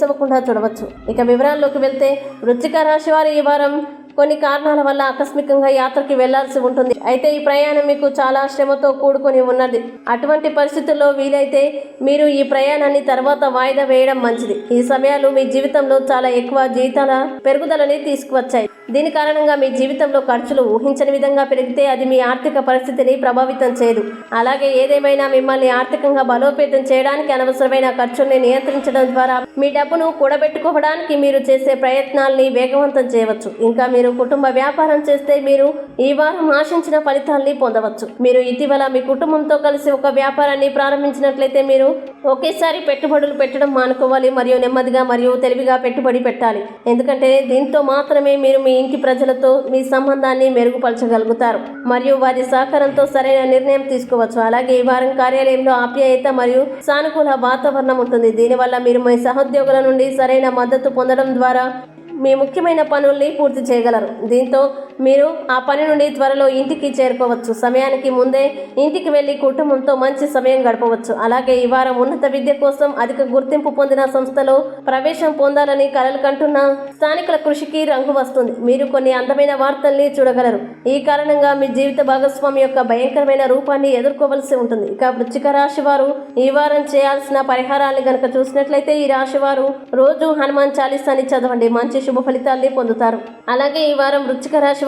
Miss అవ్వకుండా చూడవచ్చు. ఇక వివరాల్లోకి వెళ్తే వృత్తిక రాశి వారు ఈ వారం కొన్ని కారణాల వల్ల ఆకస్మికంగా యాత్రకి వెళ్ళాల్సి ఉంటుంది. అయితే ఈ ప్రయాణం మీకు చాలా శ్రమతో కూడుకొని ఉన్నది. అటువంటి పరిస్థితుల్లో వీలైతే మీరు ఈ ప్రయాణాన్ని తర్వాత వాయిదా వేయడం మంచిది. ఈ సమయాలు మీ జీవితంలో చాలా ఎక్కువ జీతాల పెరుగుదలని తీసుకువచ్చాయి. దీని కారణంగా మీ జీవితంలో ఖర్చులు ఊహించని విధంగా పెరిగితే అది మీ ఆర్థిక పరిస్థితిని ప్రభావితం చేయదు. అలాగే ఏదేమైనా మిమ్మల్ని ఆర్థికంగా బలోపేతం చేయడానికి అనవసరమైన ఖర్చుల్ని నియంత్రించడం ద్వారా మీ డబ్బును కూడబెట్టుకోవడానికి మీరు చేసే ప్రయత్నాల్ని వేగవంతం చేయవచ్చు. ఇంకా మీ మీరు కుటుంబ వ్యాపారం చేస్తే మీరు ఈ వారం ఆశించిన ఫలితాల్ని పొందవచ్చు. మీరు ఇటీవల మీ కుటుంబంతో కలిసి ఒక వ్యాపారాన్ని ప్రారంభించినట్లయితే మీరు ఒకేసారి పెట్టుబడులు పెట్టడం మానుకోవాలి మరియు నెమ్మదిగా మరియు తెలివిగా పెట్టుబడి పెట్టాలి. ఎందుకంటే దీంతో మాత్రమే మీరు మీ ఇంటి ప్రజలతో మీ సంబంధాన్ని మెరుగుపరచగలుగుతారు. మరియు వారి సహకారంతో సరైన నిర్ణయం తీసుకోవచ్చు. అలాగే ఈ వారం కార్యాలయంలో ఆప్యాయత మరియు సానుకూల వాతావరణం ఉంటుంది. దీనివల్ల మీరు మీ సహోద్యోగుల నుండి సరైన మద్దతు పొందడం ద్వారా మీ ముఖ్యమైన పనుల్ని పూర్తి చేయగలరు. దీంతో మీరు ఆ పని నుండి త్వరలో ఇంటికి చేరుకోవచ్చు. సమయానికి ముందే ఇంటికి వెళ్ళి కుటుంబంతో మంచి సమయం గడపవచ్చు. అలాగే ఈ వారం ఉన్నత విద్య కోసం అధిక గుర్తింపు పొందిన సంస్థలో ప్రవేశం పొందాలని కలలు కంటున్న స్థానికుల కృషికి రంగు వస్తుంది. మీరు కొన్ని అందమైన వార్తల్ని చూడగలరు. ఈ కారణంగా మీ జీవిత భాగస్వామి యొక్క భయంకరమైన రూపాన్ని ఎదుర్కోవలసి ఉంటుంది. ఇక వృచ్చిక రాశి వారు ఈ వారం చేయాల్సిన పరిహారాన్ని గనక చూసినట్లయితే ఈ రాశి వారు రోజు హనుమాన్ చాలీసాని చదవండి. మంచి శుభ ఫలితాల్ని పొందుతారు. అలాగే ఈ వారం వృచ్చిక రాశి